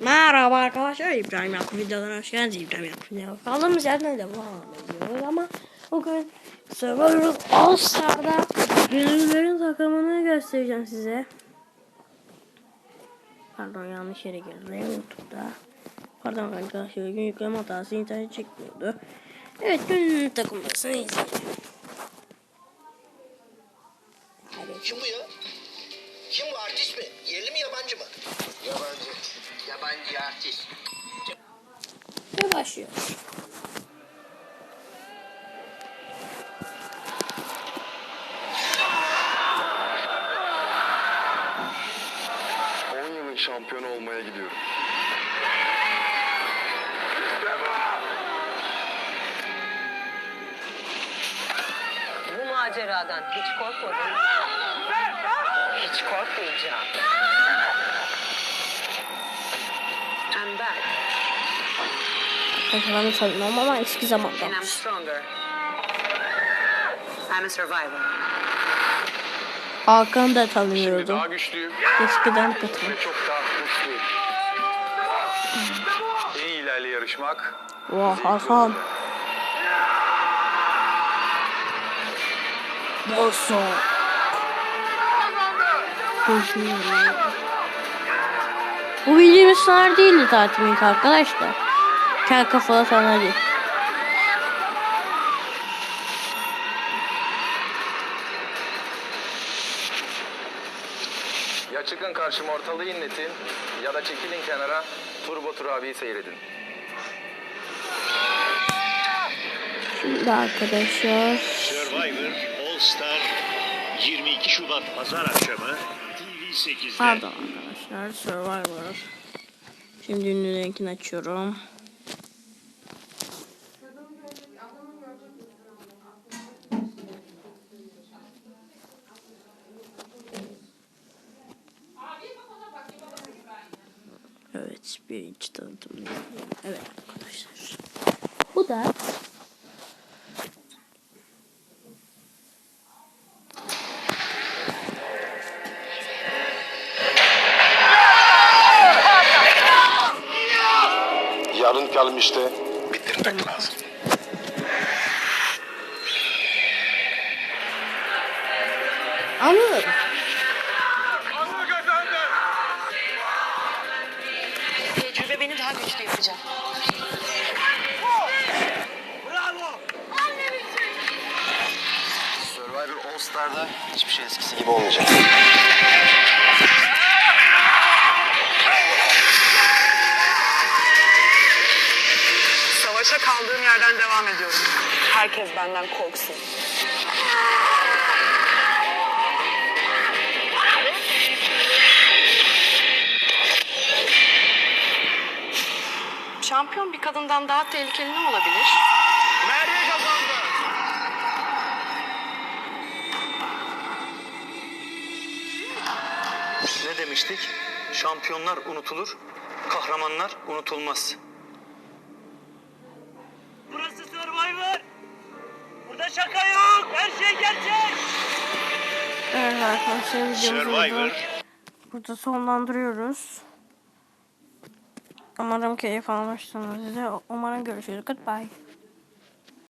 Merhaba arkadaşlar İbrahim Yakup videolarına hoş geldiniz. İbrahim Yakup videolarına kaldığımız yerden devam ediyoruz ama bugün Survivor All Star'da Gönüllülerin takımını göstereceğim size. Pardon yanlış yere girdim YouTube'da Pardon arkadaşlar bugün yükleme hatası internet çekmiyordu. Evet gönüllü takımlarını izleyelim On yılın şampiyonu olmaya gidiyorum. Bu maceradan hiç korkmadın. Hiç korkmayacağım. I'm back Kafalarını tanımam ama eski zamanda and I'm stronger. I'm a survivor. Hakan'ı da Şimdi tanıyordum daha güçlüyüm Eskiden katılım ve çok daha güçlüyüm. En iyilerle yarışmak Vah Hakan. Bosso. Bu bildiğimiz sonar değildi ilk arkadaşlar. Kel kafalı sonar değil. ya çıkın karşıma ortalığı inletin ya da çekilin kenara Turbo Tur abiyi seyredin. Şimdi arkadaşlar. Survivor All Star 22 Şubat Pazar akşamı TV8'de. Pardon arkadaşlar. Survivor. Şimdi ünlülerinkini açıyorum. Birinci tanıtım. Evet arkadaşlar. Bu da Yarın gelmişti. Bitirmek lazım. anlıyorum. Beni daha güçlü yapacak. Survivor All Star'da hiçbir şey eskisi gibi olmayacak. Savaşa kaldığım yerden devam ediyorum. Herkes benden korksun. Şampiyon bir kadından daha tehlikeli ne olabilir? Merve kazandı. Ne demiştik? Şampiyonlar unutulur, kahramanlar unutulmaz. Burası Survivor. Burada şaka yok. Her şey gerçek. Evet arkadaşlar videomuzu Survivor. burada, burada sonlandırıyoruz. Umarım keyif almışsınız. Umarım görüşürüz. Goodbye.